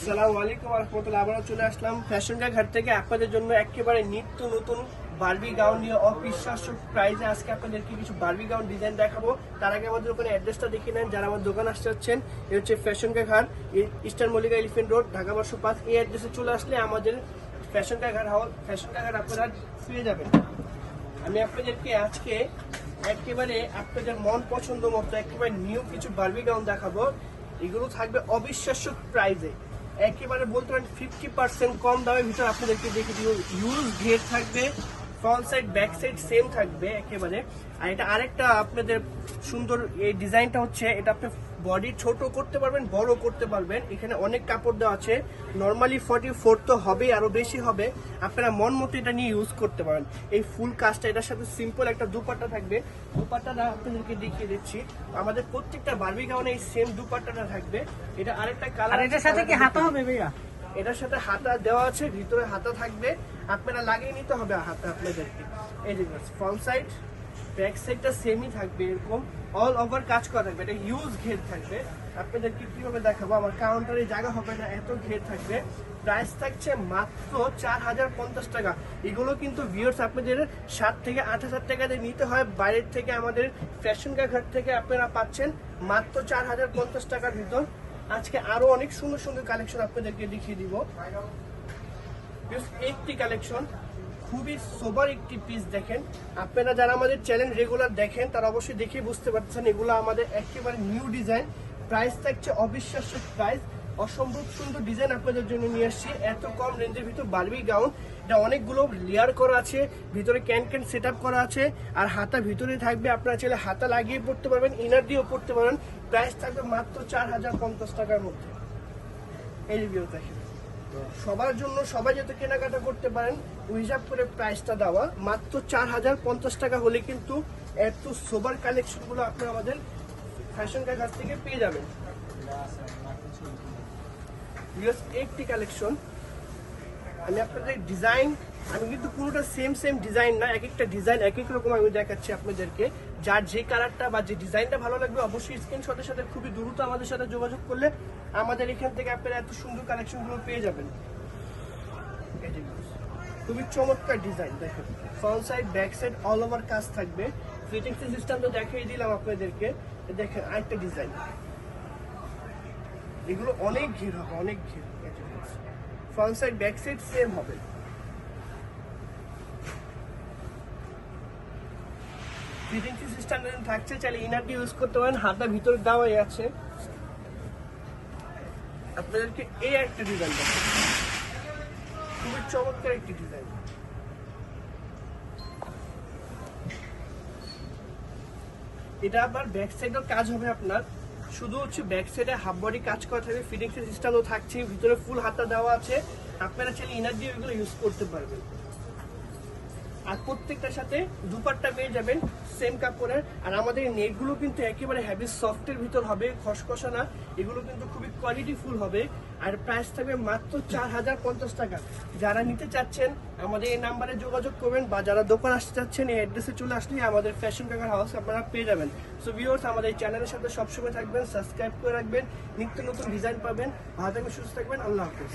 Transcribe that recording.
আসসালামু আলাইকুম রহমতুল্লাহ আবারও চলে আসলাম ফ্যাশন ঘাট থেকে। আপনাদের জন্য একেবারে নিত্য নতুন বারবি গাউন নিয়ে অবিশ্বাস্য প্রাইসে আজকে আপনাদেরকে কিছু বারবি গাউন ডিজাইন দেখাবো। তার আগে আমাদের ওখানে অ্যাড্রেসটা দেখে নেন। যারা আমার দোকান আসতে যাচ্ছেন এ হচ্ছে ফ্যাশন ঘাট eastern Mallika elephant road Dhaka বারশো পাঁচ। এই অ্যাড্রেসে চলে আসলে আমাদের ফ্যাশন ঘাট হাওয়া ফ্যাশন ঘাট আপনারা পেয়ে যাবেন। আমি আপনাদেরকে আজকে একেবারে আপনাদের মন পছন্দ মতো, একেবারে নিউ কিছু বারবি গাউন দেখাবো। এগুলো থাকবে অবিশ্বাস্য প্রাইজে একেবারে বলতে পারেন ফিফটি পার্সেন্ট কম দামের ভিতরে আপনাদেরকে দেখে দিব। ইউজ ঘের থাকবে front side back side same থাকবে একেবারে। আর এটা আরেকটা আপনাদের সুন্দর এই ডিজাইনটা হচ্ছে এটা আপনি বডি ছোট করতে পারবেন বড় করতে পারবেন। এখানে অনেক কাপড় দেওয়া আছে। নর্মালি ফর্টি ফোর তো হবেই আরও বেশি হবে। আপনারা মন মতো এটা নিয়ে ইউজ করতে পারেন। এই ফুল কাজটা এটার সাথে সিম্পল একটা দুপাট্টা থাকবে। দুপাট্টাটা আপনাদেরকে দেখিয়ে দিচ্ছি। আমাদের প্রত্যেকটা বারবি গাউনে এই সেম দুপাট্টাটা থাকবে। এটা আরেকটা কালার এটার সাথে কি হাতা হবে ভাইয়া? এটার সাথে হাতা দেওয়া আছে ভিতরে হাতা থাকবে। আপনারা লাগিয়ে নিতে হবে হাতা আপনাদেরকে। এই যে ফ্রন্ট সাইড ব্যাক সাইডটা সেমই থাকবে এরকম অল ওভার কাজ করা থাকবে, এটা হিউজ ঘের থাকবে। আপনাদেরকে কীভাবে দেখাবো, আমার কাউন্টারে জায়গা হবে না, এত ঘের থাকবে। প্রাইস থাকছে মাত্র চার হাজার পঞ্চাশ টাকা। এগুলো কিন্তু ভিউর্স আপনাদের সাত থেকে আট হাজার টাকা দিয়ে নিতে হয়। বাইরের থেকে আমাদের ফ্যাশন ঘাট থেকে আপনারা পাচ্ছেন মাত্র চার হাজার পঞ্চাশ টাকার ভিতর। আজকে আরও অনেক সুন্দর সুন্দর কালেকশন আপনাদেরকে দেখিয়ে দিব। একটি কালেকশন খুবই সোবার একটি পিস দেখেন। আপনারা যারা আমাদের চ্যানেল রেগুলার দেখেন, তারা অবশ্যই দেখে বুঝতে পারছেন এগুলো আমাদের একেবারে নিউ ডিজাইন প্রাইস থাকছে অবিশ্বাস্য প্রাইস অসম্ভব সুন্দর ডিজাইন আপনাদের জন্য নিয়ে আসছি। এত কম রেঞ্জের ভিতর বার্বি গাউন এটা অনেকগুলো লেয়ার করা আছে, ভিতরে ক্যান ক্যান সেট করা আছে, আর হাতা ভিতরে থাকবে। আপনারা চাইলে হাতা লাগিয়ে পড়তে পারবেন ইনার দিয়েও পড়তে পারবেন প্রাইস থাকবে মাত্র চার হাজার পঞ্চাশ টাকার মধ্যে। এই রিভিউ দেখেন। সবার জন্য সবাই যাতে কেনাকাটা করতে পারেন হিসাব করে প্রাইসটা দেওয়া। মাত্র চার হাজার পঞ্চাশ টাকা হলে কিন্তু এত সোবার কালেকশনগুলো আপনি আমাদের ফ্যাশন কার থেকে পেয়ে যাবেন। একটি কালেকশন আমি আপনাদের ডিজাইন আমি কিন্তু পুরোটা সেম সেম ডিজাইন না এক একটা ডিজাইন এক এক রকম আমি দেখাচ্ছি আপনাদেরকে। যার যে কালারটা বা যে ডিজাইনটা ভালো লাগবে, অবশ্যই স্ক্রিনশটের সাথে খুবই দ্রুত আমাদের সাথে যোগাযোগ করলে আমাদের এখান থেকে আপনারা এত সুন্দর কালেকশনগুলো পেয়ে যাবেন। খুবই চমৎকার ডিজাইন দেখেন। Front side back side all over কাজ থাকবে। ফিটিং সিস্টেম তো দেখিয়ে দিলাম আপনাদেরকে। দেখেন আরেকটা ডিজাইন এগুলো অনেক ঘির হবে, অনেক ঘির। Front side back side same হবে থাকছে, চাইলে ইনার দিয়ে ইউজ করতে পারেন হাতটা ভিতরে দেওয়াই আছে। আপনাদেরকে এই একটা ডিজাইন খুবই চমৎকার একটি ডিজাইন এটা আবার ব্যাক সাইডের কাজ হবে আপনার। শুধু হচ্ছে ব্যাক সাইডে হাফ বডি কাজ করা থাকবে ফিটিং সিস্টেমও থাকছে, ভিতরে ফুল হাতা দেওয়া আছে। আপনারা চাইলে ইনার দিয়ে এগুলো ইউজ করতে পারবেন। আর প্রত্যেকটার সাথে দুপাট্টা পেয়ে যাবেন সেম কাপড়ের আর আমাদের নেটগুলো কিন্তু একেবারে হ্যাভি সফটের ভিতর হবে, খসখসা না। এগুলো কিন্তু খুবই কোয়ালিটিফুল হবে। আর প্রাইস থাকবে মাত্র চার হাজার পঞ্চাশ টাকা। যারা নিতে চাচ্ছেন, আমাদের এই নাম্বারে যোগাযোগ করবেন বা যারা দোকান আসতে চাচ্ছেন, এই অ্যাড্রেসে চলে আসলে আমাদের ফ্যাশন কাকার হাউস আপনারা পেয়ে যাবেন। সো ভিউয়ার্স আমাদের চ্যানেলের সাথে সবসময় থাকবেন সাবস্ক্রাইব করে রাখবেন। নিত্য নতুন ডিজাইন পাবেন। ভালো থাকবেন, সুস্থ থাকবেন। আল্লাহ হাফিজ।